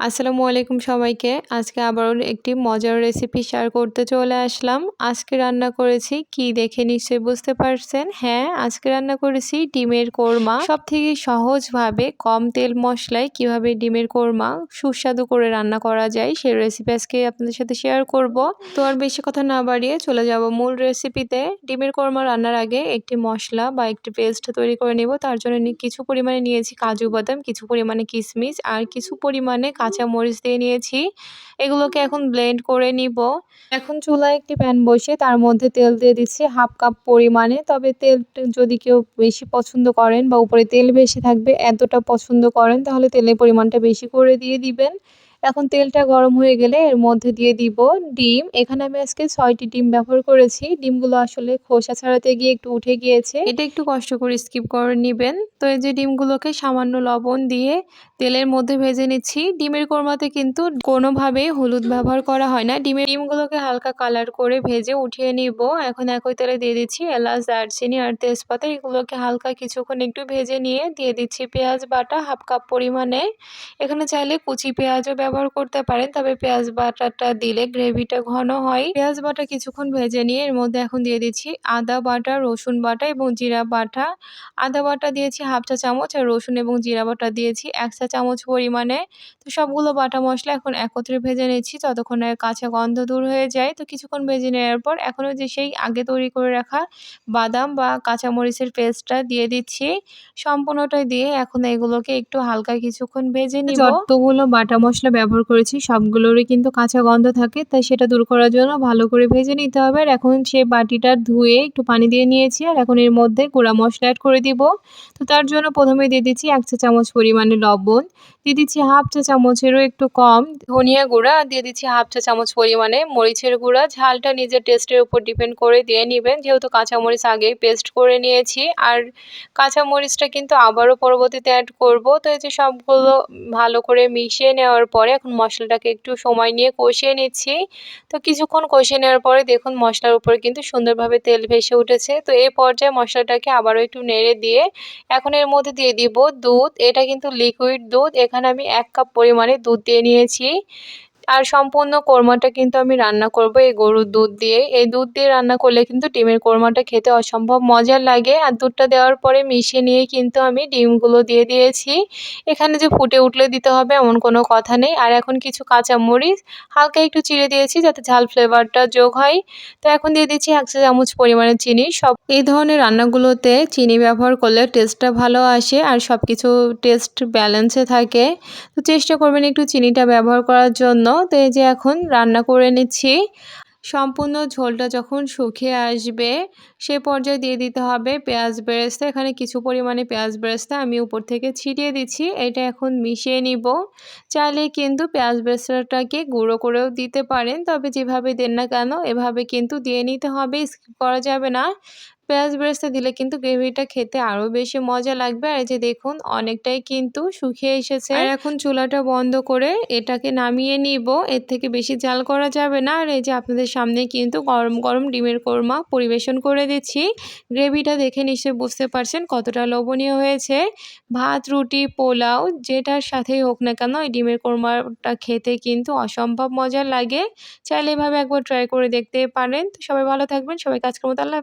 আসসালামু আলাইকুম সবাইকে। আজকে আবারও একটি মজার রেসিপি শেয়ার করতে চলে আসলাম। আজকে রান্না করেছি, কি দেখে নিশ্চয়ই বুঝতে পারছেন? হ্যাঁ আজকে রান্না করেছি ডিমের কোরমা। সব থেকে সহজভাবে কম তেল মশলায় কীভাবে ডিমের কোরমা সুস্বাদু করে রান্না করা যায়, সেই রেসিপি আজকে আপনাদের সাথে শেয়ার করব। তো আর বেশি কথা না বাড়িয়ে চলে যাব মূল রেসিপিতে ডিমের কোরমা রান্নার আগে একটি মশলা বা একটি পেস্ট তৈরি করে নেব। তার জন্য কিছু পরিমাণে নিয়েছি কাজু বাদাম, কিছু পরিমাণে কিশমিশ আর কিছু পরিমাণে কাঁচা মরিচ দিয়ে নিয়েছি। এগুলোকে এখন ব্লেন্ড করে নিব। এখন চুলায় একটি প্যান বসে তার মধ্যে তেল দিয়ে দিচ্ছি হাফ কাপ পরিমাণে। তবে তেল যদি কেউ বেশি পছন্দ করেন বা উপরে তেল বেশি থাকবে, এতটা পছন্দ করেন, তাহলে তেলের পরিমাণটা বেশি করে দিয়ে দিবেন। এখন তেলটা গরম হয়ে গেলে এর মধ্যে দিয়ে দিব ডিম। এখানে আমি আজকে ছয়টি ডিম ব্যবহার করেছি। ডিমগুলো আসলে খোসা ছাড়াতে গিয়ে একটু উঠে গিয়েছে। এটা একটু কষ্ট করে স্কিপ করে নেবেন। তো এই যে ডিমগুলোকে সামান্য লবণ দিয়ে তেলের মধ্যে ভেজে নিচ্ছি। ডিমের কোরমাতে কিন্তু কোনোভাবেই হলুদ ব্যবহার করা হয় না। ডিমের ডিমগুলোকে হালকা কালার করে ভেজে উঠিয়ে নিব। এখন একই তেলে দিয়ে দিচ্ছি এলাচ, দারচিনি আর তেজপাতা। এগুলোকে হালকা কিছুক্ষণ একটু ভেজে নিয়ে দিয়ে দিচ্ছি পেঁয়াজ বাটা হাফ কাপ পরিমাণে। এখানে চাইলে কুচি পেঁয়াজও ব্যবহার করতে পারেন। তবে পেঁয়াজ বাটাটা দিলে গ্রেভিটা ঘন হয়। পেঁয়াজ বাটা কিছুক্ষণ ভেজে নিয়ে এর মধ্যে এখন দিয়ে দিচ্ছি আদা বাটা, রসুন বাটা এবং জিরা বাটা। আদা বাটা দিয়েছি হাফ চা চামচ আর রসুন এবং জিরা বাটা দিয়েছি এক চা চামচ পরিমাণে। তো সবগুলো বাটা মশলা এখন একত্রে ভেজে নিচ্ছি ততক্ষণে কাঁচা গন্ধ দূর হয়ে যায়। তো কিছুক্ষণ ভেজে নেওয়ার পর এখনও যে সেই আগে তৈরি করে রাখা বাদাম বা কাঁচামরিচের পেস্টটা দিয়ে দিচ্ছি। সম্পূর্ণটাই দিয়ে এখন এগুলোকে একটু হালকা কিছুক্ষণ ভেজে নিব। যতগুলো বাটা মশলা ব্যবহার করেছি, সবগুলোরই কিন্তু কাঁচা গন্ধ থাকে, তাই সেটা দূর করার জন্য ভালো করে ভেজে নিতে হবে। আর এখন সেই বাটিটা ধুয়ে একটু পানি দিয়ে নিয়েছি, আর এখন এর মধ্যে গুঁড়া মশলা অ্যাড করে দিব। তো তার জন্য প্রথমে দিয়ে দিচ্ছি এক চা চামচ পরিমাণে লবণ, দিয়ে দিচ্ছি হাফ চা চামচেরও একটু কম ধনিয়া গুঁড়া, দিয়ে দিচ্ছি হাফ চা চামচ পরিমাণে মরিচের গুঁড়া। ঝালটা নিজের টেস্টের উপর ডিপেন্ড করে দিয়ে নেবেন, যেহেতু কাঁচামরিচ আগেই পেস্ট করে নিয়েছি। আর কাঁচামরিচটা কিন্তু আবারও পরবর্তীতে অ্যাড করব, তো এই যে সবগুলো ভালো করে মিশিয়ে নেওয়ার পরে এখন মশলাটাকে একটু সময় নিয়ে কষিয়ে নিচ্ছি। তো কিছুক্ষণ কষিয়ে নেওয়ার পরে দেখুন মশলার উপরে কিন্তু সুন্দরভাবে তেল ভেসে উঠেছে। তো এই পর্যায়ে মশলাটাকে আবারও একটু নেড়ে দিয়ে এখন এর মধ্যে দিয়ে দিব দুধ। এটা কিন্তু লিকুইড দুধ। এখানে আমি এক কাপ পরিমাণে দুধ দিয়ে নিয়েছি। আর সম্পূর্ণ কোরমাটা কিন্তু আমি রান্না করব এই গরুর দুধ দিয়ে। এই দুধ দিয়ে রান্না করলে কিন্তু ডিমের কোরমাটা খেতে অসম্ভব মজার লাগে। আর দুধটা দেওয়ার পরে মিশিয়ে নিয়ে কিন্তু আমি ডিমগুলো দিয়ে দিয়েছি। এখানে যে ফুটে উঠলে দিতে হবে এমন কোনো কথা নেই। আর এখন কিছু কাঁচামরিচ, হালকা একটু চিড়ে দিয়েছি যাতে ঝাল ফ্লেভারটা যোগ হয়। তো এখন দিয়ে দিচ্ছি এক চামচ পরিমাণে চিনি। সব এই ধরনের রান্নাগুলোতে চিনি ব্যবহার করলে টেস্টটা ভালো আসে আর সব কিছু টেস্ট ব্যালেন্সে থাকে। তো চেষ্টা করবেন একটু চিনিটা ব্যবহার করার জন্য। তো যে এখন রান্না করে নিচ্ছি। সম্পূর্ণ ঝোলটা যখন শুকিয়ে আসবে সে পর্যায়ে দিয়ে দিতে হবে পেঁয়াজ বেরেস্তা। এখানে কিছু পরিমাণে পেঁয়াজ বেরেস্তা আমি উপর থেকে ছিটিয়ে দিচ্ছি। এটা এখন মিশিয়ে নিব। চাইলে কিন্তু পেঁয়াজ বেরেস্তাটাকে গুঁড়ো করেও দিতে পারেন, তবে যেভাবে দেন না কেন এভাবে কিন্তু দিয়ে নিতে হবে, স্কিপ করা যাবে না। পেঁয়াজ বেরেস্তা দিলে কিন্তু গ্রেভিটা খেতে আরও বেশি মজা লাগবে। আর এই যে দেখুন, অনেকটাই কিন্তু শুকিয়ে এসেছে। আর এখন চুলাটা বন্ধ করে এটাকে নামিয়ে নিব। এর থেকে বেশি জাল করা যাবে না। আর এই যে আপনাদের সামনে কিন্তু গরম গরম ডিমের কোরমা পরিবেশন করে দিচ্ছি গ্রেভিটা দেখে নিশ্চয়ই বুঝতে পারছেন কতটা লোভনীয় হয়েছে। ভাত, রুটি, পোলাও, যেটার সাথেই হোক না কেন এই ডিমের কোরমাটা খেতে কিন্তু অসম্ভব মজার লাগে। চাইলে এভাবে একবার ট্রাই করে দেখতে পারেন। তো সবাই ভালো থাকবেন। সবাই কাজ করব আল্লাহ